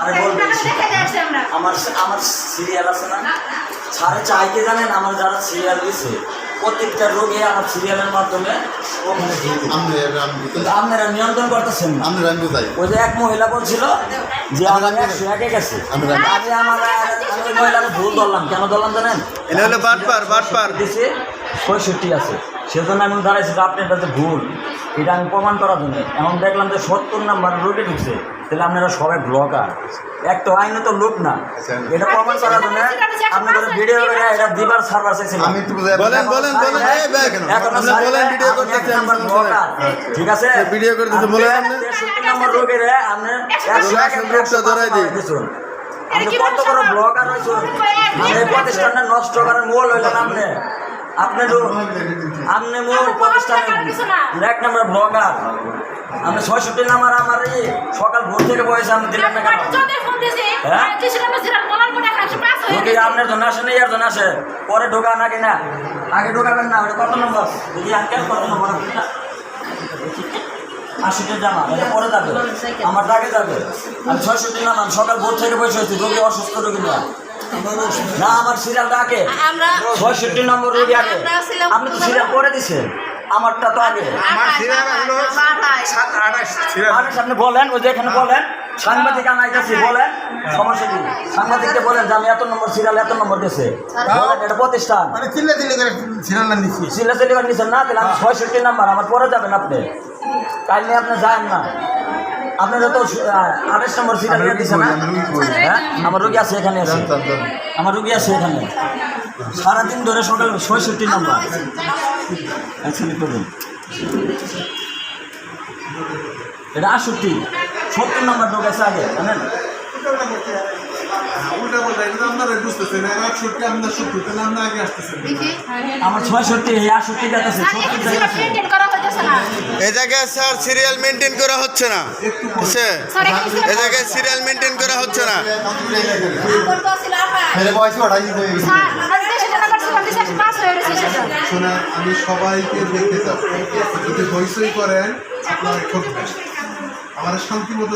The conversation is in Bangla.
আরে বলবেন আমার। আমার সিরিয়াল আছে না? চাইকে জানেন? আমার যারা সিরিয়াল দিছে প্রত্যেকটা রোগে আমার সিরিয়ালের মাধ্যমে ওখানে আপনারা নিয়ন্ত্রণ করতেছেন তাই। ওই যে এক মহিলা বলছিল যে আমার একশো একে গেছে। আমি আমার মহিলাকে ভুল ধরলাম। কেন ধরলাম জানেন? এটা হলো বাটপার, বাটপার। দিছে পঁয়ষট্টি আছে। সেজন্য আমি দাঁড়াইছি যে আপনি ভুল। এটা আমি প্রমাণ করার জন্য। এখন দেখলাম যে সত্তর নাম্বার রোগে ঢুকছে। তাহলে আপনারা সবাই ব্লগার এক তো আইন তো লোক না। এটা প্রমাণ করার জন্য আপনাদের ভিডিও করে এটা দিবার সার্ভার চাইছিলাম আমি একটু বলেন বলেন বলেন এই ভাই, এখনও আপনি বলেন ভিডিও করতেছেন ঠিক আছে। ভিডিও করতেছে, বলেন। আপনি। নম্বর রোগের আপনার একশো বলে এক আসুন, ধরাই দিই। দিছুন। আপনি কত বড় ব্লগার মানে এই প্রতিষ্ঠানটা নষ্ট করার মূল হইলেন আপনি। আপনি আপনি মূল প্রতিষ্ঠানের এক নম্বর ব্লগার। আপনি ছয়ষট্টি নাম্বার আমার এই সকাল ভোর থেকে বয়সে আমি দিলেন না কেন রোগী আপনার জন্য আসে না ইয়ার জন্য আসে। পরে ঢোকা না। আগে ঢোকাবেন না ওটা কত নম্বর? দেখি আঙ্কেল কত নম্বর? আশিটা জামা এটা পরে যাবে। আমার আগে যাবে। আমি ছয়ষট্টি নাম সকাল ভোর থেকে বসে আছি রোগী অসুস্থ রোগী না না আমার সিরিয়াল ডাকে ছয়ষট্টি নম্বর রোগী আগে। আপনি তো সিরিয়াল করে দিছেন। আমারটা তো আগে। আপনি বলেন ওই যে এখানে বলেন। সাংবাদিক আনাইতেছি বলেন। সমস্যা কি? সাংবাদিককে বলেন যে আমি এত নম্বর সিরিয়াল এত নম্বর গেছে। বলেন, এটা প্রতিষ্ঠান। চিল্লে চিল্লে করে না নিচ্ছি সিরিয়াল সিলিবার নিচ্ছেন না তাহলে আমি ছয়ষট্টি নাম্বার আমার পরে যাবেন আপনি। কাল নিয়ে আপনি যান না। আপনারা তো আঠাশ নম্বর সিরিয়াল রুগী দিচ্ছেন না? রুগী। হ্যাঁ আমার রুগী আছে এখানে আছে। আমার রুগী আছে এখানে। সারাদিন ধরে সকাল ছয়ষট্টি নম্বর। অ্যাকচুয়ালি করুন এটা আটষট্টি। সত্তর নম্বর লোক আছে আগে জানেন? উল্টা পাল্টা এগুলো আপনারা বুঝতেছেন এরা সত্যি আপনার সত্যি তাহলে আপনার আগে আসতেছেন আমার ছয়ষট্টি এই আটষট্টি আছে সত্তর জায়গা জায়গায় স্যার সিরিয়াল মেনটেন করা হচ্ছে না। এই জায়গায় সিরিয়াল মেনটেন করা হচ্ছে না। শোনা আমি সবাইকে দেখতে চাই। যদি হইচই করেন আপনারা আমার শান্তি মতো